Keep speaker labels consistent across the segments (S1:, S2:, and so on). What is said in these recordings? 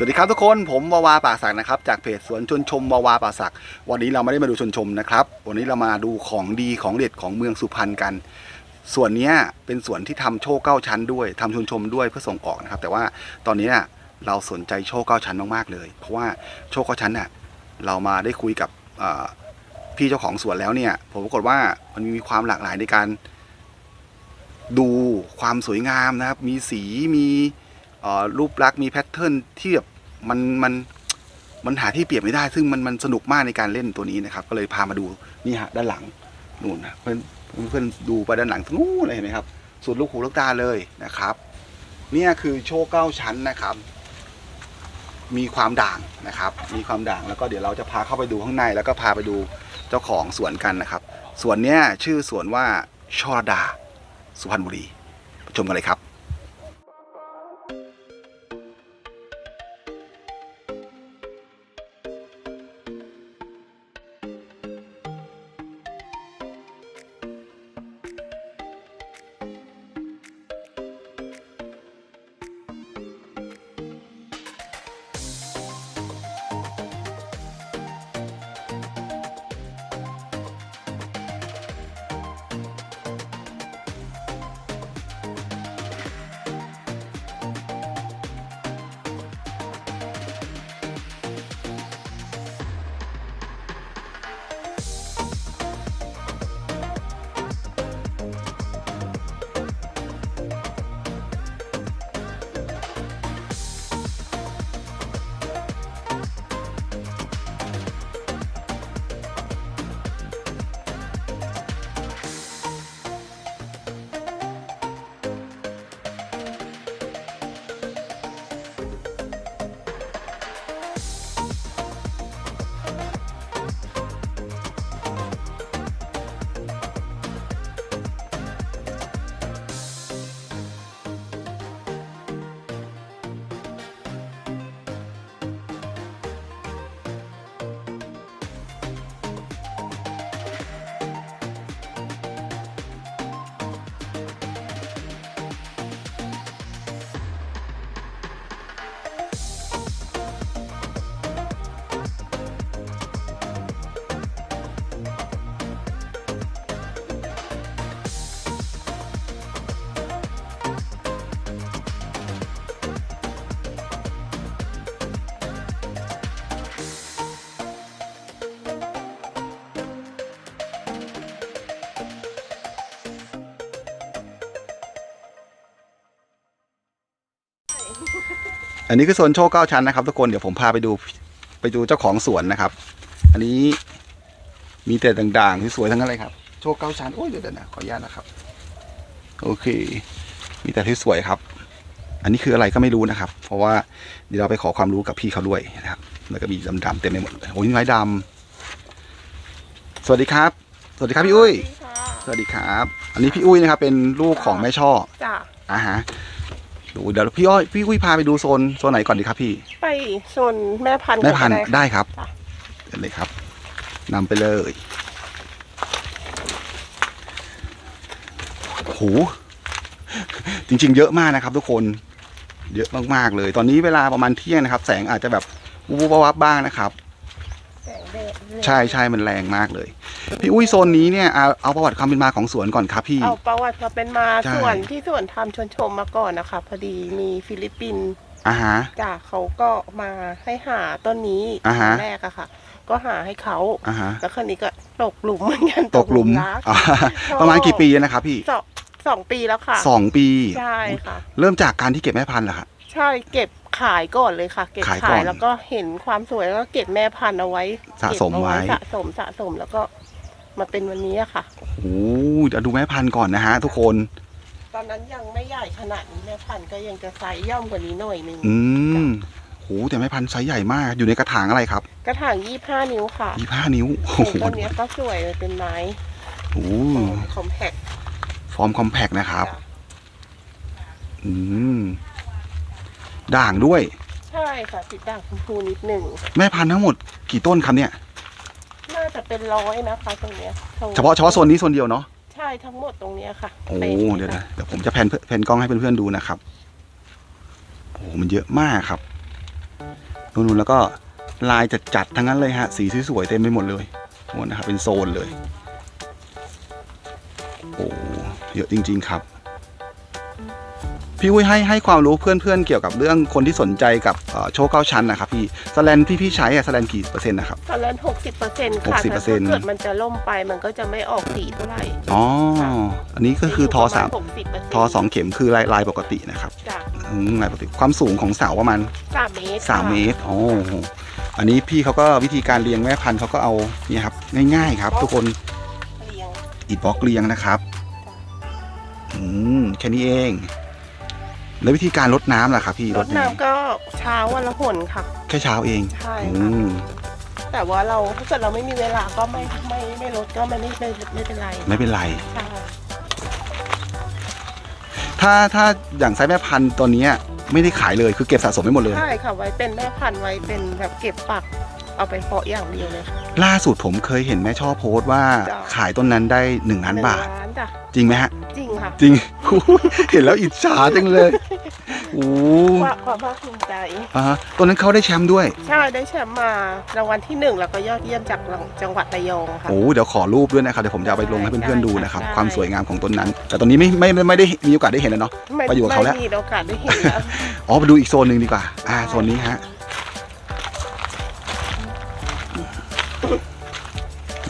S1: สวัสดีครับทุกคนผมวาวาป่าสักนะครับจากเพจสวนชนชมวาวาป่าสักวันนี้เราไม่ได้มาดูชนชมนะครับ วันนี้เรามาดูของดีของเด็ดของเมืองสุพรรณกัน ส่วนนี้เป็นส่วนที่ทำโชว์เก้าชั้นด้วยทำชนชมด้วยเพื่อส่งออกนะครับ แต่ว่าตอนนี้เราสนใจโชว์เก้าชั้นมากๆเลย เพราะว่าโชว์เก้าชั้นน่ะเรามาได้คุยกับพี่เจ้าของสวนแล้วเนี่ยผมปรากฏว่ามันมีความหลากหลายในการ ดูความสวยงามนะครับ มีสีมีรูปลักษณ์มีแพทเทิร์นที่แบบ มันมันมันหาที่เปรียบไม่ได้ ซึ่งมันมันสนุกมากในการเล่นตัวนี้นะครับ ก็เลยพามาดูนี่ฮะด้านหลังนู่นนะเพื่อนเพื่อนดูไปด้านหลังนู้นเลยเห็นไหมครับสุดลูกหูลูกตาเลยนะครับ เนี่ยคือโชว์เก้าชั้นนะครับ มีความด่างนะครับ มีความด่างแล้วก็เดี๋ยวเราจะพาเข้าไปดูข้างในแล้วก็พาไปดูเจ้าของสวนกันนะครับสวนเนี้ยชื่อสวนว่าชอดา สุพรรณบุรีชมกันเลยครับ อันนี้คือโซนโชว์เก้าชั้นนะครับทุกคนเดี๋ยวผมพาไปดูไปดูเจ้าของสวนนะครับ อันนี้มีแต่ด่างๆที่สวยทั้งนั้นเลยครับ โชว์เก้าชั้นโอ้ยเดี๋ยวๆนะขออนุญาตนะครับ โอเค มีแต่ที่สวยครับ อันนี้คืออะไรก็ไม่รู้นะครับ เพราะว่าเดี๋ยวเราไปขอความรู้กับพี่เขาด้วยนะครับ แล้วก็มีดำๆเต็มไปหมดเลยโอ้ยไม้ดำสวัสดีครับ สวัสดีครับพี่อุ้ย สวัสดีครับ อันนี้พี่อุ้ยนะครับ เป็นลูกของแม่ช่อ
S2: จ้ะ
S1: อ่าฮะ ดูเดี๋ยวพี่อ้อยพี่อุ้ยพาไปดูโซนโซนไหนก่อนดีครับพี่
S2: ไปโซนแม่พันธุ์
S1: แม่พันธุ์
S2: ก็
S1: ได้ครับ
S2: จ้ะ
S1: เดี๋ยวเลยครับนำไปเลยโหจริง ๆ เยอะมากนะครับ ทุกคนเยอะมากๆเลย ตอนนี้เวลาประมาณเที่ยงนะครับ แสงอาจจะแบบวูบวับบ้างนะครับ
S2: แสงแดด
S1: ใช่ใช่มันแรงมากเลย พี่อุ้ยโซนนี้เนี่ยเอาเอาประวัติความเป็นมาของสวนก่อนครับพี่
S2: เอาประวัติมาเป็นมา
S1: ใช่
S2: ส่วนที่ส่วนทำชวนชมมาก่อนนะคะ พอดีมีฟิลิปปินส์
S1: อ่าฮะ
S2: จ้ะเขาก็มาให้หาต้นนี้
S1: อ่าฮะ
S2: แรกอะค่ะ ก็หาให้เขา
S1: อ่าฮะ
S2: แล้วคราวนี้ก็ตกหลุมเหมือนกัน
S1: ตกหลุม
S2: รัก
S1: อ่าประมาณกี่ปีนะครับพี่
S2: สองสองปีแล้วค่ะ
S1: สองปี
S2: ใช่ค่ะ
S1: เริ่มจากการที่เก็บแม่พันธุ์เหรอครับ
S2: ใช่เก็บ ขายก่อนเลยค่ะ เก็บ
S1: ขายก่อน
S2: แล้วก็เห็นความสวยแล้วก็เก็บแม่พันธุ์เอาไว้
S1: สะสม
S2: เก็บเอา
S1: ไว้
S2: สะสมสะสมแล้วก็มาเป็นวันนี้อะค่ะ
S1: โอ้โหเดี๋ยวดูแม่พันธุ์ก่อนนะฮะทุกคน
S2: ตอนนั้นยังไม่ใหญ่ขนาดนี้แม่พันธุ์ก็ยังจะไซส์ย่อมกว่านี้หน่อยนึง
S1: อืมโหแต่แม่พันธุ์ไซส์ใหญ่มาก อยู่ในกระถางอะไรครับ
S2: กระถางยี่ห้านิ้วค่ะ
S1: ยี่ห้านิ้ว โอ้
S2: ส่วน
S1: โห
S2: ต้นเนี้ยก็สวยเลยเป็นไม้
S1: โอ้โห
S2: คอมแพค
S1: ฟอร์มคอมแพกนะครับ อืม ด่างด้วย
S2: ใช่ค่ะติดด่างชมพูนิดหนึ่ง
S1: แม่พันธุ์ทั้งหมดกี่ต้นครับเนี่ย
S2: น่าจะเป็นร้อยนะคะตรงเนี้ยตรง
S1: เฉพาะเฉพาะโซนนี้โซนเดียวเนาะ
S2: ใช่ทั้งหมดตรงเนี้ยค่ะ
S1: โอ้
S2: ป็น
S1: เดี๋ยวนะเดี๋ยวผมจะแพนแพนกล้องให้เพื่อนๆดูนะครับโอ้โหมันเยอะมากครับนู่นๆแล้วก็ลายจัดๆทั้งนั้นเลยฮะสีสวยๆเต็มไปหมดเลยหมดนะครับเป็นโซนเลย โอ้เยอะจริง ๆ ครับ พี่อุ้ยให้ให้ความรู้เพื่อนๆเกี่ยวกับเรื่องคนที่สนใจกับเอ่อโชว์เก้าชั้นนะครับพี่สแลนที่พี่ใช้อะสแลนกี่เปอร์เซ็นต์นะครับ
S2: ตอนนั้นหกสิบเปอร์เซ็นต์ค่ะ
S1: 60%
S2: แต่ถ้าเกิดมันจะล่มไปมันก็จะไม่ออกสีเท่าไหร่
S1: อ๋ออันนี้ก็คือทอสาม
S2: หกสิบเปอร์เซ็นต์
S1: ทอสองเข็มคือลายลายปกตินะครับ
S2: จ้ะ
S1: อืมลายปกติความสูงของเสาประมาณ
S2: สามเมตร
S1: สาม
S2: ค่ะ
S1: เมตรโอ้โหอันนี้พี่เขาก็วิธีการเลี้ยงแม่พันธุ์เขาก็เอาเนี่ยครับง่ายๆครับ ทุกคน
S2: เรียง
S1: อิดบล็อกเลี้ยงนะครับอืมแค่นี้เอง แล้ววิธีการลดน้ำล่ะครับพี่
S2: ร
S1: ล
S2: ด
S1: ดยังไง
S2: น้ำก็เช้าวันละหนค่ะ
S1: แค่เช้าเอง
S2: ใช่
S1: อื
S2: ค่ะ
S1: ม
S2: แต่ว่าเราถ้าเกิดเราไม่มีเวลาก็ไม่ไม่ไม่ลดก็ไม่ไม่ไม่ไม่เป็นไร
S1: ไม่เป็นไร
S2: ใช่
S1: ถ้าถ้าอย่างไซส์แม่พันธุ์ตัวเนี้ยไม่ได้ขายเลยคือเก็บสะสมไว้หมดเลย
S2: ใช่ค่ะไว้เป็นแม่พันธุ์ไว้เป็นแบบเก็บปัก เอาไปเพาะอย่างเดียวเลยค่ะ
S1: ล่าสุดผมเคยเห็นแม่ชอบโพสต์ว่า
S2: จ้ะ
S1: ขายต้นนั้นได้หนึ่งล้านบาท
S2: หงล้านจ้ะ
S1: จริงไหมฮะ
S2: จริงค่ะ
S1: จริง เห็นแล้วอิจฉาจังเลยโอ้
S2: ว่าความภาคภูมิใจ
S1: อ่าฮะตอนนั้นเขาได้แชมป์ด้วย
S2: ใช่ได้แชมป์มารางวัลที่หนึ่งแล้วก็ยอดเยี่ยมจากจังหวัดระยองค่ะ
S1: โอ้เดี๋ยวขอรูปด้วยนะครับเดี๋ยวผมจะเอาไปลงให้เพื่อนๆดูนะครับ
S2: ได้
S1: ความสวยงามของต้นนั้น แต่ตอนนี้ไม่ไม่ไม่ไม่ได้มีโอกาสได้เห็นแล้วเนาะ
S2: ไม่
S1: ไปอยู่กับเขาแล้ว
S2: ไม่มีโอกาสได้เห็นแล้ว
S1: อ๋อไปดูอีกโซนหนึ่งดีกว่า อ่าโซนนี้ฮะ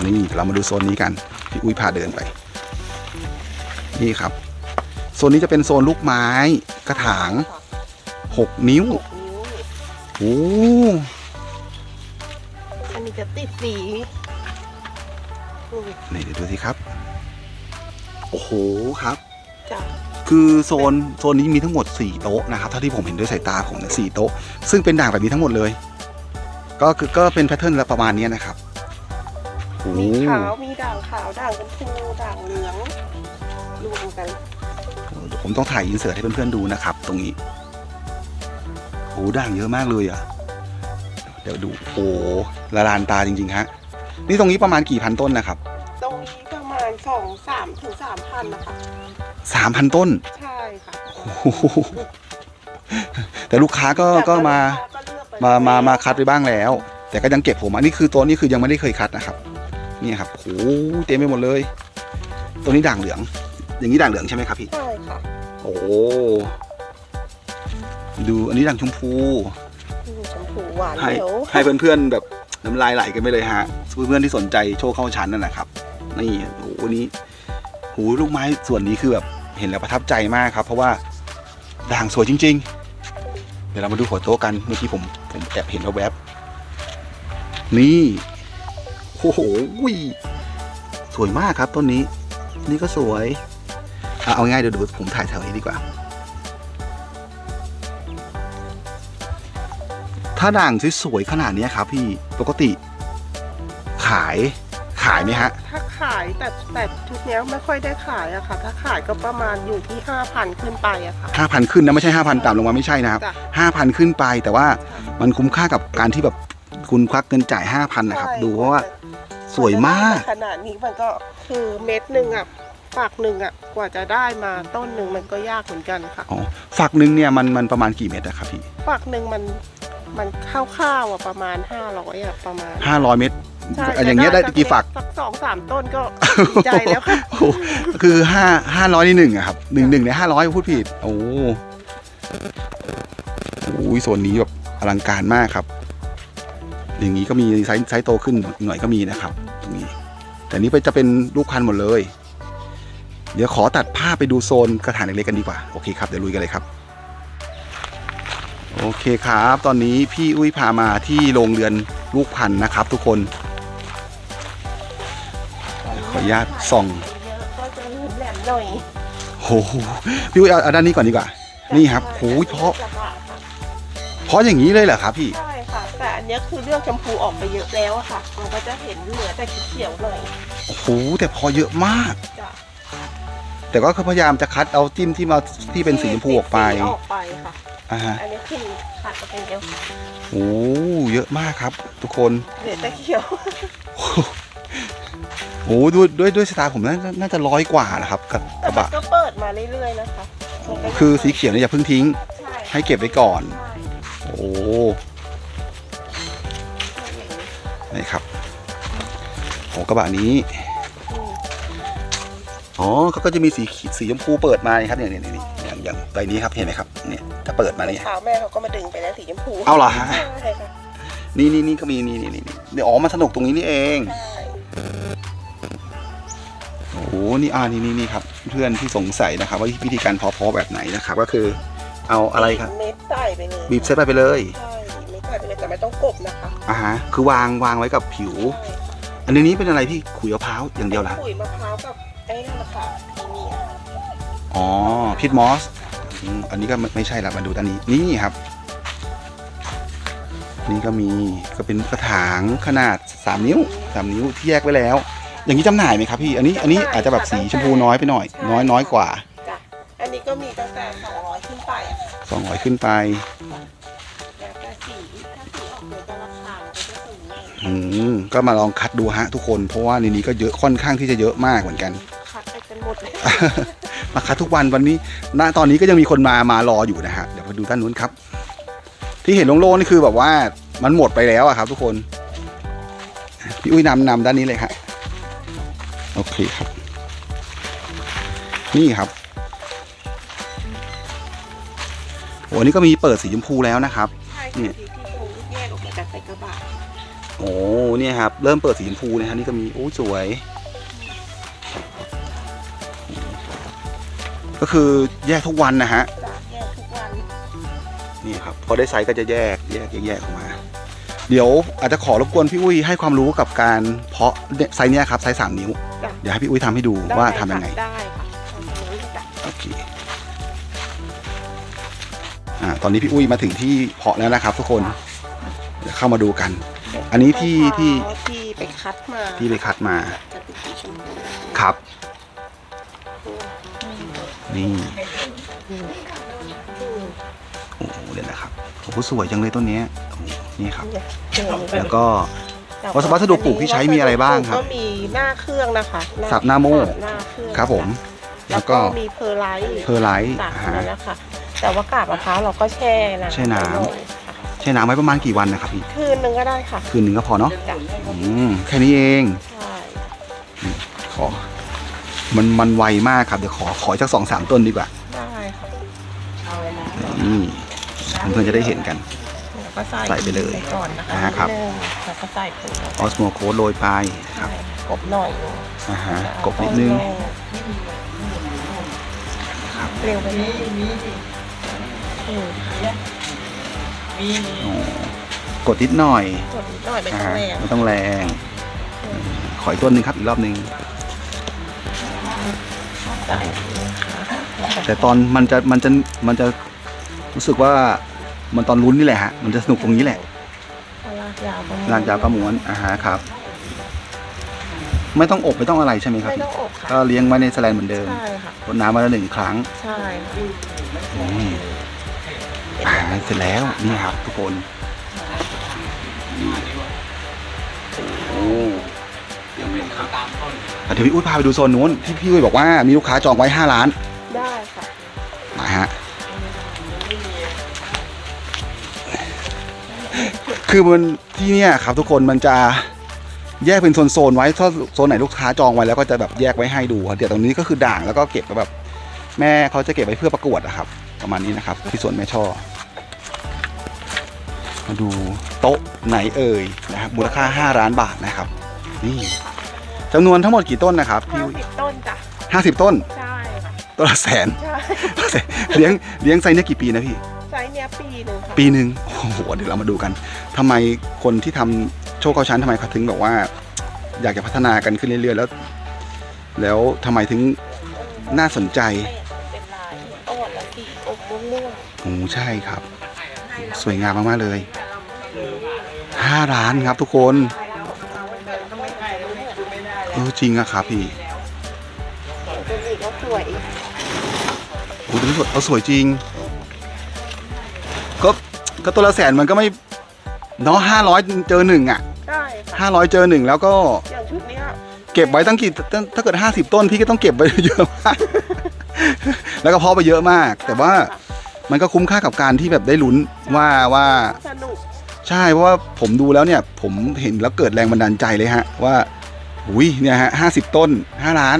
S1: นี่เรามาดูโซนนี้กันพี่อุ้ยพาเดินไป นี่ครับ โซนนี้จะเป็นโซนลูกไม้กระถาง6นิ้ว
S2: หกนิ้ว
S1: โอ้
S2: อันนี้จะติดสีนี่
S1: นี่เดี๋ยวดูสิครับ โอ้โหครับ
S2: จ้ะ
S1: คือโซนโซนนี้มีทั้งหมด 4 โต๊ะนะครับเท่าที่ผมเห็นด้วยสายตาผมเนี่ยสโต๊ะ ซึ่งเป็นด่างแบบนี้ทั้งหมดเลย ก็คือก็เป็นแพทเทิร์นละประมาณเนี้ยนะครับโอ้
S2: มีขาวมีด่างขาวด่างชมพูด่างเหลืองรวมกัน
S1: เดี๋ยวผมต้องถ่ายอินเสิร์ตให้เพื่อนๆดูนะครับ ตรงนี้โอ้ด่างเยอะมากเลยอะ เดี๋ยวดูโอ้ละลานตาจริงๆฮะนี่ตรงนี้ประมาณกี่พันต้นนะครับ
S2: ตรงนี้ประมาณสองสามถึงสามพันนะคะ
S1: สามพันต้น
S2: ใช่ค่ะ
S1: โอ้โหแต่ลูกค้าก็ก็มา
S2: ก็เลือกไป
S1: มามามาคัดไปบ้างแล้ว แต่ก็ยังเก็บผมอันนี้คือตัวนี้คือยังไม่ได้เคยคัดนะครับ นี่ครับโอ้โหเต็มไปหมดเลยตัวนี้ด่างเหลือง อย่างนี้ด่างเหลืองใช่ไหมครับพี่
S2: ใช่ค่ะ
S1: โอ้ดูอันนี้ด่างชมพู
S2: อืมชมพูหวาน
S1: ให้
S2: เดี๋ยว
S1: ให้เพื่อนๆแบบน้ำลายไหลกันไปเลยฮะเพื่อนๆที่สนใจโชว์เข้าชั้นนั่นแหละครับนี่โอ้โหวันนี้หูลูกไม้ส่วนนี้คือแบบเห็นแล้วประทับใจมากครับ เพราะว่าด่างสวยจริง ๆ เดี๋ยวเรามาดูหัวโต๊ะกันเมื่อกี้ผมผมแอบเห็นแวบๆนี่ โอ้โหอุ้ยสวยมากครับต้นนี้ นี่ก็สวยอะเอาง่ายเดี๋ยวดูผมถ่ายแถวนี้ดีกว่า ถ้าด่างสวยๆขนาดเนี้ยครับ พี่ปกติ ขายขายไหมฮะ
S2: ถ้าขายแต่แต่ชุดเนี้ยไม่ค่อยได้ขายอะค่ะ ถ้าขายก็ประมาณอยู่ที่ห้าพันขึ้นไปอะค่ะ
S1: ห้าพันขึ้นนะไม่ใช่ห้าพันต่ำลงมาไม่ใช่นะครับ
S2: จ้ะ
S1: ห้าพันขึ้นไปแต่ว่ามันคุ้มค่ากับการที่แบบคุณควักเงินจ่ายห้าพันนะครับ
S2: ใช่
S1: ดูเพราะว่า สวยมาก
S2: ขนาดนี้มันก็คือเม็ดหนึ่งอะฝักหนึ่งอะกว่าจะได้มาต้นหนึ่งมันก็ยากเหมือนกันค่ะ
S1: อ๋อฝักหนึ่งเนี่ยมันมันประมาณกี่เม็ดอะครับพี่
S2: ฝักหนึ่งมันมันคร่าวๆอะประมาณห้าร้อยอะประมาณ
S1: ห้าร้อยเม็ด
S2: ใช่
S1: อย่างเงี้ยได้กี่ฝัก
S2: สักสองสามต้นก็ดีใจแล้วค่ะ
S1: โอ้โหคือห้าห้าร้อยนี่หนึ่งอะครับหนึ่งหนึ่งในห้าร้อยพูดผิด โอ้โหโอ้ยโซนนี้แบบอลังการมากครับ อย่างนี้ก็มีไซส์ไซส์โตขึ้นหน่อยก็มีนะครับ ตรงนี้ แต่นี้ไปจะเป็นลูกพันธุ์หมดเลย เดี๋ยวขอตัดภาพไปดูโซนกระถางเล็กๆกันดีกว่า โอเคครับ เดี๋ยวลุยกันเลยครับ โอเคครับ ตอนนี้พี่อุ้ยพามาที่โรงเรือนลูกพันธุ์นะครับ ทุกคนขออนุญาตส่อง
S2: ก็จะแหลมหน่อย
S1: โอ้โหพี่อุ้ยเอาเอาด้านนี้ก่อนดีกว่า นี่ครับโอ้ยเพราะเพราะอย่างนี้เลยเหรอครับพี่
S2: ใช่ แต่อันเนี้ยคือเรื่องชมพูออกไปเยอะแล้วอะค่ะ มันก็จะเห็นเหลือแต่เขียวๆหน่อย
S1: โอ้โหแต่พอเยอะมาก
S2: จ้ะ
S1: แต่ก็คือพยายามจะคัดเอาจิ้มที่มาที่เป็นสีชมพูออกไป
S2: สีออกไปค่ะ
S1: อ่าฮะ
S2: อันนี้คือขัดมาเป็นเดียว
S1: โอ้เยอะมากครับ ทุกคน
S2: เหลือแต่เขียว
S1: โอ้ด้วยด้วยด้วยสไตล์ผมน่าน่าจะร้อยกว่านะครับกับก
S2: แต่
S1: ระ
S2: มัน
S1: บะ
S2: ก็เปิดมาเรื่อยๆนะคะมันก็ยัง
S1: คือสีเขียวเนี่ยอย่าเพิ่งทิ้ง
S2: ใช่
S1: ให้เก็บไว้ก่อน
S2: ใช่
S1: โอ้ นี่ครับโอ้กระบะนี้
S2: อืม
S1: อ๋อเขาก็จะมีสีขีดสีชมพูเปิดมาครับเนี่ยเนี่ยเนี่ยอย่างอย่างใบนี้ครับเห็นไหมครับเนี่ยถ้าเปิดมาเนี่ย
S2: เช้าแม่เขาก็มาดึงไปแล้วสีชมพู
S1: เอาเหรอฮะ
S2: ใช่ค่ะ
S1: นี่นี่นี่ก็มีนี่นี่นี่นี่เดี๋ยวอ๋อมันสนุกตรงนี้นี่เอง
S2: ใช่
S1: โอ้โหนี่อ่านี่นี่นี่ครับ เพื่อนที่สงสัยนะครับ ว่าวิธีการเพาะๆแบบไหนนะครับ ก็คือ เอาอะไรครับ
S2: เม็ดใส่ไปเลย
S1: บีบเส้นไปไปเลย
S2: ใช่เม็ดใส่ไปเลยแต่ไม่ต้องกบนะคะ
S1: อ่าฮะคือวางวางไว้กับผิว
S2: ใช่
S1: อันนี้เป็นอะไรพี่ขุยมะพร้าวอย่างเดียวละ
S2: ขุยมะพร้าวกับไอ้นั่นแหละค่ะพีเมีย
S1: อ๋อพิทมอสอืมอันนี้ก็ไม่ไม่ใช่ละมาดูตอนนี้นี่ครับ นี่ก็มีก็เป็นกระถางขนาด 3 นิ้ว 3 นิ้วที่แยกไว้แล้ว อย่างนี้จำหน่ายไหมครับพี่ อันนี้อันนี้อาจจะแบบสีชมพูน้อยไปหน่อย น้อยน้อยกว่า
S2: จ้ะอันนี้ก็มีตั้งแต่200ขึ้นไปอะค่ะ
S1: 200ขึ้นไป
S2: อย
S1: อืมก็มาลองคัดดูฮะทุกคน เพราะว่าในนี้ก็เยอะค่อนข้างที่จะเยอะมากเหมือนกัน
S2: คัดไปกันหมดเลย
S1: มาคัดทุกวันวันนี้ณตอนนี้ก็ยังมีคนมามารออยู่นะฮะเดี๋ยวมาดูด้านนู้นครับ ที่เห็นโล่งๆนี่คือแบบว่ามันหมดไปแล้วอะครับ ทุกคนพี่อุ้ยนำนำด้านนี้เลยฮะโอเคครับ นี่ครับโอ้อันนี้ก็มีเปิดสีชมพูแล้วนะครับ
S2: ใช่
S1: เนี่
S2: ค่ะ
S1: ย
S2: ที่
S1: โอ้เนี่ยครับ เริ่มเปิดสีชมพูนะฮะนี่ก็มีโอ้สวย ก็คือแยกทุกวันนะฮะ
S2: จะแยกทุกวัน
S1: นี่ครับพอได้ไซส์ก็จะแยกแยกแยกแยกออกมา เดี๋ยวอาจจะขอรบกวนพี่อุ้ยให้ความรู้กับการเพาะเนี่ยไซส์เนี้ยครับไซส์สามนิ้ว
S2: จ้ะ
S1: เดี๋ยวให้พี่อุ้ยทำให้ดูว่าทำยังไง
S2: ได้ค่ะทำอย่างนั้นจ้ะ
S1: โอเคอ่าตอนนี้พี่อุ้ยมาถึงที่เพาะแล้วนะครับทุกคนเดี๋ยวเข้ามาดูกัน อันนี้ที่ที่
S2: ที่ไปคัดมา
S1: ที่ไปคัดมา
S2: จะเป็นสีชมพู
S1: ครับ นี่โอ้โหเดี๋ยวนะครับโอ้โหสวยจังเลยต้นเนี้ยโอ้โหนี่ครับ แล้วก็วัสดุปลูกที่ใช้มีอะไรบ้างครับ
S2: ก็มีหน้าเครื่องนะคะห
S1: สับหน้าโม่
S2: หน้าเครื่อง
S1: ครับผม
S2: แล้
S1: แล้วว
S2: ก็
S1: ก็
S2: มีเพอร์ไลท์
S1: เพอร์ไลท์
S2: สาม
S1: ฮะ
S2: นั่นนะคะแต่ว่ากาบมะพร้าวเราก็แช่นะ
S1: แช่น้ำ
S2: ไว้หอยค่ะ
S1: ใช้น้ำไว้ประมาณกี่วันนะครับพี่
S2: คืนหนึ่งก็ได้ค่ะ
S1: คืนหนึ่งก็พอเนาะ
S2: จ้ะ
S1: อืมแค่นี้เอง
S2: ใช่
S1: ขอ มันมันไวมากครับเดี๋ยวขอขออีกสักสองสามต้นดีกว่า
S2: ได้ค่ะ
S1: นี่เพื่อนๆจะได้เห็นกัน
S2: แล้วก็ใส่
S1: ใส่ไปเลย
S2: ก่อนนะคะ
S1: อ่าครับ
S2: นิดนึงแล้วก็ใส่ผง
S1: ออสโมโคดโรยไปครับ
S2: กบหน่อยนึง
S1: อ่าฮะกบนิดนึงครับ
S2: เร็วไปนิดอืม
S1: อ๋อกดนิดหน่อย
S2: กดนิดหน่อยไม่
S1: อ่า
S2: ต้อง
S1: ฮะ
S2: แรง
S1: ไม่ต้องแรงอืมขออีกต้นหนึ่งครับอีกรอบหนึ่ง
S2: ใส่
S1: แต่ตอนมันจะมันจะมันจะรู้สึกว่ามันตอนลุ้นนี่แหละฮะมันจะสนุกตรงนี้แหละ
S2: ลากยาวประมณ
S1: ลากยาวก็ม้วนอ่าฮะครับ ไม่ต้องอบไม่ต้องอะไรใช่ไหมครับ
S2: ไม่ต้องอบค่ะ
S1: ก็เลี้ยงไว้ในแสแลนเหมือนเดิม
S2: ใช่ค่ะ
S1: รดน้ำมาละหนึ่งครั้ง
S2: ใช่ค่ะ
S1: อืมอ่าเสร็จแล้วนี่ครับทุกคนโอ้เดี๋ยวเลยครับอะเดี๋ยวพี่อุ้ยพาไปดูโซนนู้นที่พี่อุ้ยบอกว่ามีลูกค้าจองไว้ห้าล้าน
S2: ได้ค่ะ
S1: มาฮะคือมันที่เนี่ยครับทุกคนมันจะแยกเป็นโซนๆไว้ถ้าโซนไหนลูกค้าจองไว้แล้วก็จะแบบแยกไว้ให้ดูครับเดี๋ยวตรงนี้ก็คือด่างแล้วก็เก็บไว้แบบ แม่เขาจะเก็บไว้เพื่อประกวดนะครับ ประมาณนี้นะครับ ที่สวนแม่ช่อ มาดูโต๊ะไหนเอ่ยนะครับมูลค่า 5 ล้านบาทนะครับ นี่จำนวนทั้งหมดกี่ต้นนะครับพี่
S2: ห้าสิบต้นจ้ะ
S1: ห้าสิบต้น
S2: ใช่ค่ะ
S1: ต้นละแสน
S2: ใช่
S1: เลี้ยงเลี้ยงไซส์เนี่ยกี่ปีนะพี่
S2: ไซส์เนี้ยปีหนึ่งค่ะ
S1: ปีหนึ่งโอ้โหเดี๋ยวเรามาดูกันทำไมคนที่ทำโชคเก้าชั้นทำไมเขาถึงแบบว่า อยากจะพัฒนากันขึ้นเรื่อยๆแล้ว แล้วทำไมถึงน่าสนใจ
S2: เป็นลายอ่อนและสีอมม่วง
S1: โอ้ใช่ครับ สวยงามมาก ๆ เลยห้าล้านครับทุกคนเออจริงอะครับพี่
S2: ๆเป็นสีก็สวย
S1: โอ้ดูสวยเอาสวยจริง ก็ก็ตัวละแสนมันก็ไม่เนาะห้าร้อยเจอหนึ่งอะ
S2: ใช่ค่ะ
S1: ห้าร้อยเจอหนึ่งแล้วก็
S2: อย่างชุดเนี้ย
S1: เก็บไว้ตั้งกี่ตั้งถ้าเกิดห้าสิบต้นพี่ก็ต้องเก็บไว้เยอะมากแล้วก็เพาะไปเยอะมาก แต่ว่า มันก็คุ้มค่ากับการที่แบบได้ลุ้นว่าว่า
S2: สนุก
S1: ใช่เพราะว่าผมดูแล้วเนี่ยผมเห็นแล้วเกิดแรงบันดาลใจเลยฮะ ว่าอุ้ยเนี่ยฮะห้าสิบต้นห้าล้าน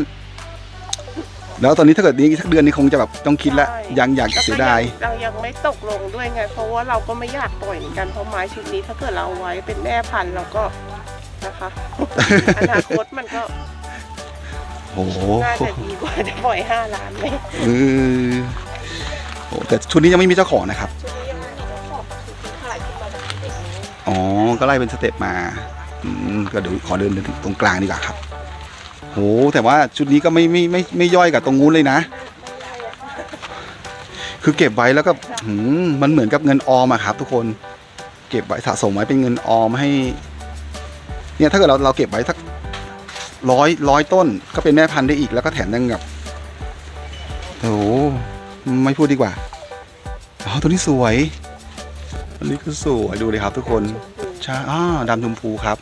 S1: แล้วตอนนี้ถ้าเกิดนี้สักเดือนนี้คงจะแบบต้องคิดแล้ว
S2: ใช่
S1: ยังอยากเสียดาย
S2: เรายังไม่ตกลงด้วยไง เพราะว่าเราก็ไม่อยากปล่อยเหมือนกันเพราะไม้ชุดนี้ถ้าเกิดเราเอาไว้เป็นแม่พันธุ์เราก็นะคะ อนาคตมันก็
S1: โอ้โห
S2: น่าจะดีกว่าจะปล่อยห้าล้านไหม
S1: เออ โอ้แต่ชุดนี้ยังไม่มีเจ้าของนะครับ
S2: ชุดนี้ยังไม่มีเจ้าของชุดที่ขายขึ้นมาจากเด็กนี้
S1: อ๋อ ก็ไล่เป็นสเต็ปมาอืมก็เดี๋ยวขอเดินถึงตรงกลางดีกว่าครับโหแต่ว่าชุดนี้ก็ไม่ไม่ไม่ไม่ย่อยกับตรงนู้นเลยนะ
S2: ไม่ได้อะ
S1: คือเก็บไว้แล้วก็หืมมันเหมือนกับเงินออมอะครับ ทุกคนเก็บไว้สะสมไว้เป็นเงินออมให้ เนี่ยถ้าเกิดเราเราเก็บไว้สักร้อยร้อยต้น ก็เป็นแม่พันธุ์ได้อีกแล้วก็แถมยังแบบโอ้โห ไม่พูดดีกว่าอ๋อตัวนี้สวยอันนี้คือสวยดูเลยครับ ทุกคนใช่อ่าดำชมพูครับ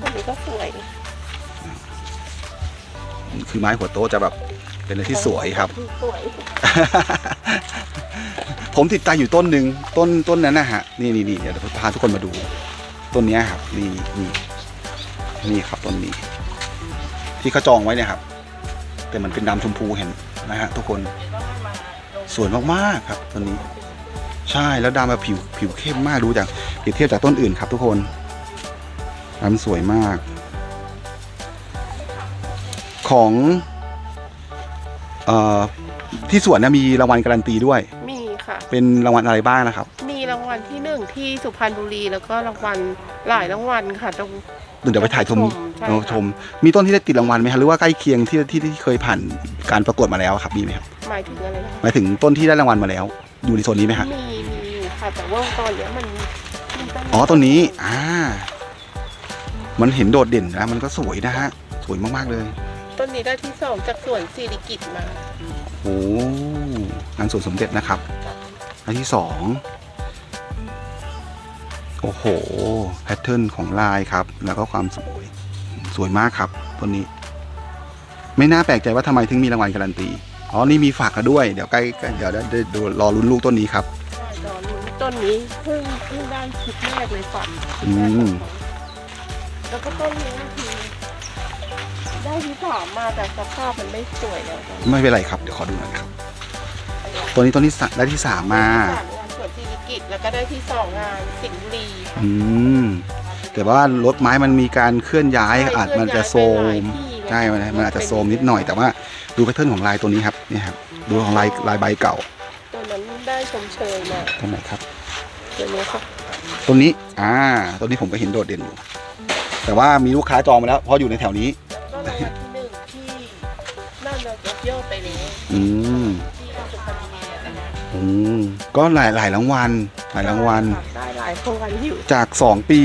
S2: ตัวนี้ก็สวย
S1: คือไม้หัวโตจะแบบเป็นอะไรที่สวยครับ
S2: สวย
S1: ผมติดใจอยู่ต้นหนึ่งต้นต้นนั้นนะฮะ นี่นี่นี่เดี๋ยวพาทุกคนมาดู ต้นเนี้ยครับ นี่นี่นี่ครับต้นนี้ ที่เขาจองไว้เนี่ยครับ แต่มันเป็นดำชมพูเห็นนะฮะทุกคนสวยมากๆครับต้นนี้ ใช่แล้วดำแบบผิวผิวเข้มมากดูจากเปรียบเทียบจากต้นอื่นครับ ทุกคนดำสวยมาก ของเอ่อที่สวนเนะมีรางวัลการันตีด้วย
S2: มีค่ะ
S1: เป็นรางวัลอะไรบ้างนะครับ
S2: มีรางวัลที่หนึ่งที่สุพรรณบุรีแล้วก็รางวัลหลายรางวัลค่ะตรง
S1: เดี๋ยวไปถ่ายชม
S2: ใช่
S1: เรา
S2: ค่ะ
S1: ชมมีต้นที่ได้ติดรางวัลไหมครับหรือว่าใกล้เคียงที่ที่ที่เคยผ่านการประกวดมาแล้วครับมีไหมครับ
S2: หมายถึงอะไรนะ
S1: หมายถึงต้นที่ได้รางวัลมาแล้ว อยู่ในโซนนี้ไหมครับ
S2: มีมีอยู่ค่ะแต่ว่าตอนเนี้ยมันมันต้น
S1: อ๋อต้นนี้อ่ามันเห็นโดดเด่นนะมันก็สวยนะฮะสวยมากๆเลย
S2: ต้นนี้ได้ที่สองจากสวนสิริกิตมา
S1: โอ้งานสวนสมเด็จนะครับอันที่สองโอ้โหแพทเทิร์นของลายครับ แล้วก็ความสวย สวยมากครับต้นนี้ ไม่น่าแปลกใจว่าทำไมถึงมีรางวัลการันตีอ๋อนี่มีฝากกันด้วยเดี๋ยวใกล้เดี๋ยวได้ได้ดูรอลุ้นลูกต้นนี้ครับ
S2: ใช่ตอนนี้ต้นนี้เพิ่งเพิ่งได้ชุดแรกเลยฝัน
S1: อืม
S2: แล้วก็ต้นนี้คือได้ที่สามมาแต่สภาพมันไม่สวยแล้วตอนนี้
S1: ไม่เป็นไรครับเดี๋ยวขอดูหน่อยครับตัวนี้ต้นที่สามได้ที่สามมา
S2: สามงานสวนสิริกิตแล้วก็ได้ที่สองงานสิงห์บุรี
S1: อืม แต่ว่ารถไม้มันมีการเคลื่อนย้าย
S2: ใช่
S1: อาจมันจะโซม
S2: เคลื่อนย้ายไปหลายที่
S1: ใช่มันมันอาจจะโซมนิดหน่อย แต่ว่าดูแพทเทิร์นของลายตัวนี้ครับเนี่ยครับดูของลายลายใบเก่า
S2: ตัวนั้นได้ชมเชยมา
S1: ตัวไหนครับ
S2: ตัวนี้ค่ะ
S1: ตัวนี้อ่าตัวนี้ผมก็เห็นโดดเด่นอยู่ แต่ว่ามีลูกค้าจองมาแล้วเพราะอยู่ในแถวนี้
S2: ก็รางวัลที่หนึ่งที่น่าจะยกโยกไปแล้ว
S1: อืม
S2: ที่สุพรรณบุรีอะนะ
S1: อืมก็หลายหลายรางวัลหลายรางวัล
S2: ได้หลายรางวัลอยู่
S1: จาก2ปี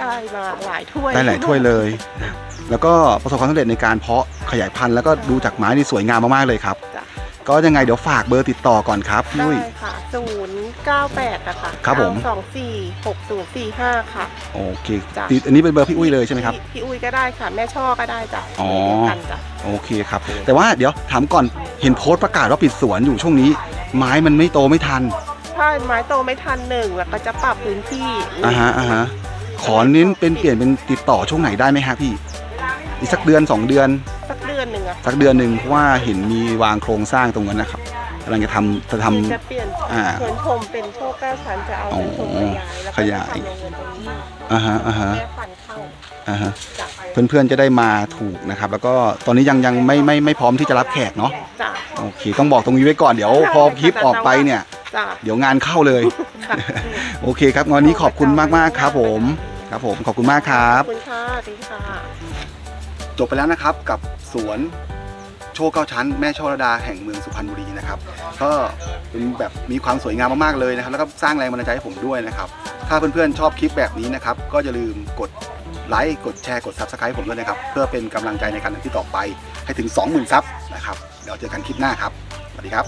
S2: ได้มาหลายถ้วย
S1: ได้หลายถ้วยเลย แล้วก็ประสบความสำเร็จในการเพาะขยายพันธุ์แล้วก็ดูจากไม้นี่สวยงามมากๆเลยครับ
S2: จ้ะ
S1: ก็ยังไงเดี๋ยวฝากเบอร์ติดต่อก่อนครับพี่
S2: ได้
S1: อุ้ย
S2: ค่ะศูนย์เก้าแปดนะคะ
S1: ครับผม
S2: สองสี่หกศูนย์สี่ห้าค่ะ
S1: โอเค
S2: จ้ะ
S1: ติดอันนี้เป็นเบอร์พี่อุ้ยเลยใช่ไหมครับ
S2: พี่พี่อุ้ยก็ได้ค่ะ แม่ช่อก็ได้จ้ะ
S1: อ๋อ
S2: เดียวกันจ้ะ
S1: โอเคครับ แต่ว่าเดี๋ยวถามก่อนเห็นโพสต์ประกาศว่าปิดสวนอยู่ช่วงนี้ ไม้มันไม่โตไม่ทัน
S2: ถ้าไม้โตไม่ทันหนึ่งแล้วก็จะปรับพื้นที่
S1: อ่าฮะอ่าฮะ ขอเน้นเป็นเปลี่ยนเป็นติดต่อช่วงไหนได้ไหมฮะพี่ อีกสักเดือนสองเดือน
S2: สักเดือนหนึ่งอะ
S1: สักเดือนหนึ่งเพราะว่าเห็นมีวางโครงสร้างตรงนั้นนะครับกำลังจะทำจะทำ
S2: ที่จะเปลี่ยน
S1: อ่า
S2: เชิญชมเป็นโชคเก้าชั้นจะเอาเป็นชมขยายแล้วก็
S1: ขยาย
S2: จะทำโรงเรือนตรงนี้
S1: อ่าฮะอ่าฮะ
S2: แม่พันธุ์เข้า
S1: อ่าฮะ
S2: จ้ะ
S1: เพื่อนๆจะได้มาถูกนะครับ แล้วก็ตอนนี้ยังยังไม่ไม่ไม่พร้อมที่จะรับแขกเนาะ
S2: จ้ะ
S1: โอเค ต้องบอกตรงนี้ไว้ก่อนเดี๋ยว พอคลิปออกไปเนี่ย
S2: จ้ะ
S1: เดี๋ยวงานเข้าเลย
S2: ค่ะ
S1: โอเคครับวันนี้ขอบคุณมาก ๆ ครับผม ครับผมขอบคุณมากครั
S2: ข
S1: บ
S2: อบคุณค่ะดีค่ะ
S1: จบไปแล้วนะครับกับสวนโชว์เก้าชั้นแม่ช่อระดาแห่งเมืองสุพรรณบุรีนะครับก็เป็นแบบมีความสวยงามมากๆเลยนะครับ แล้วก็สร้างแรงบันดาลใจให้ผมด้วยนะครับ ถ้าเพื่อนๆชอบคลิปแบบนี้นะครับ ก็อย่าลืมกดไลค์กดแชร์กด Subscribe ผมด้วยนะครับ เพื่อเป็นกำลังใจในการทำที่ต่อไปให้ถึง 20,000 ซับนะครับเดี๋ยวเจอกันคลิปหน้าครับสวัสดีครับ